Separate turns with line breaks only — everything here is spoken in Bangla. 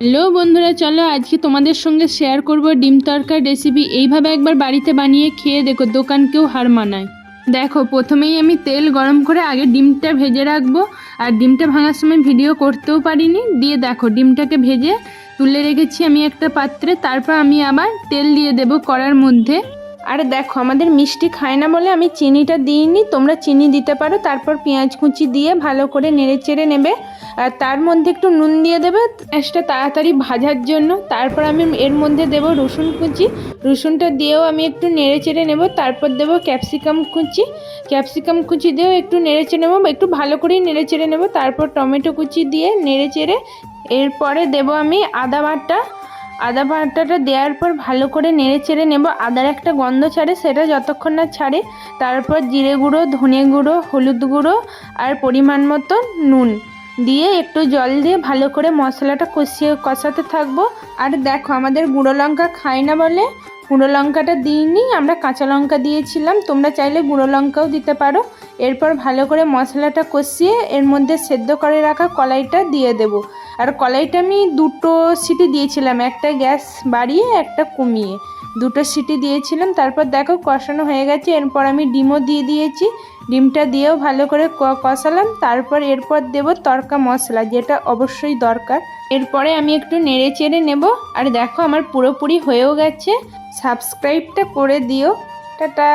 হ্যালো বন্ধুরা, চলো আজকে তোমাদের সঙ্গে শেয়ার করব ডিম তরকার রেসিপি এইভাবে একবার বাড়িতে বানিয়ে খেয়ে দেখো দোকানকেও হার মানায়। দেখো, প্রথমেই আমি তেল গরম করে আগে ডিমটা ভেজে রাখব, আর ডিমটা ভাঙার সময় ভিডিও করতেও পারিনি। দিয়ে দেখো, ডিমটাকে ভেজে তুলে রেখেছি আমি একটা পাত্রে, তারপর আমি আবার তেল দিয়ে দেব কড়ার মধ্যে। আর দেখো, আমাদের মিষ্টি খায় না বলে আমি চিনিটা দিইনি, তোমরা চিনি দিতে পারো, তারপর পেঁয়াজ কুচি দিয়ে ভালো করে নেড়ে চেড়ে নেবে, আর তার মধ্যে একটু নুন দিয়ে দেবে, পেঁয়াজটা তাড়াতাড়ি ভাজার জন্য, তারপর আমি এর মধ্যে দেব রসুন কুচি, রসুনটা দিয়েও আমি একটু নেড়ে চেড়ে নেব, তারপর দেবো ক্যাপসিকাম কুচি ক্যাপসিকাম কুচি দিয়েও একটু নেড়ে চেড়ে নেব, একটু ভালো করেই নেড়ে চেড়ে নেব, তারপর টমেটো কুচি দিয়ে নেড়ে চেড়ে এরপরে দেবো আমি আদা বাটা আদা বাটাটা দেওয়ার পর ভালো করে নেড়ে চেড়ে নেব। আদার একটা গন্ধ ছাড়ে, সেটা যতক্ষণ না ছাড়ে, তারপর জিরে গুঁড়ো, ধনে গুঁড়ো, হলুদ গুঁড়ো আর পরিমাণ মতো নুন দিয়ে একটু জল দিয়ে ভালো করে মশলাটা কষিয়ে, কষাতে থাকব। আর দেখো, আমাদের গুঁড়ো লঙ্কা খাই না বলে গুঁড়ো লঙ্কাটা দিইনি, আমরা কাঁচা লঙ্কা দিয়েছিলাম। তোমরা চাইলে গুঁড়ো লঙ্কাও দিতে পারো। এরপর ভালো করে মশলাটা কষিয়ে এর মধ্যে সেদ্ধ করে রাখা কলাইটা দিয়ে দেব। আর কলাইটা আমি দুটো সিটি দিয়েছিলাম, একটা গ্যাস বাড়িয়ে, একটা কমিয়ে। দুটো সিটি দিয়েছিলাম, তারপর দেখো কষানো হয়ে গেছে, এরপর আমি ডিমও দিয়ে দিয়েছি। ডিমটা দিয়েও ভালো করে কষালাম, তারপর এরপর দেব তরকা মশলা, যেটা অবশ্যই দরকার। এরপরে আমি একটু নেড়ে চেড়ে নেব, আর দেখো আমার পুরোপুরি হয়েও গেছে। সাবস্ক্রাইবটা করে দিও। টাটা!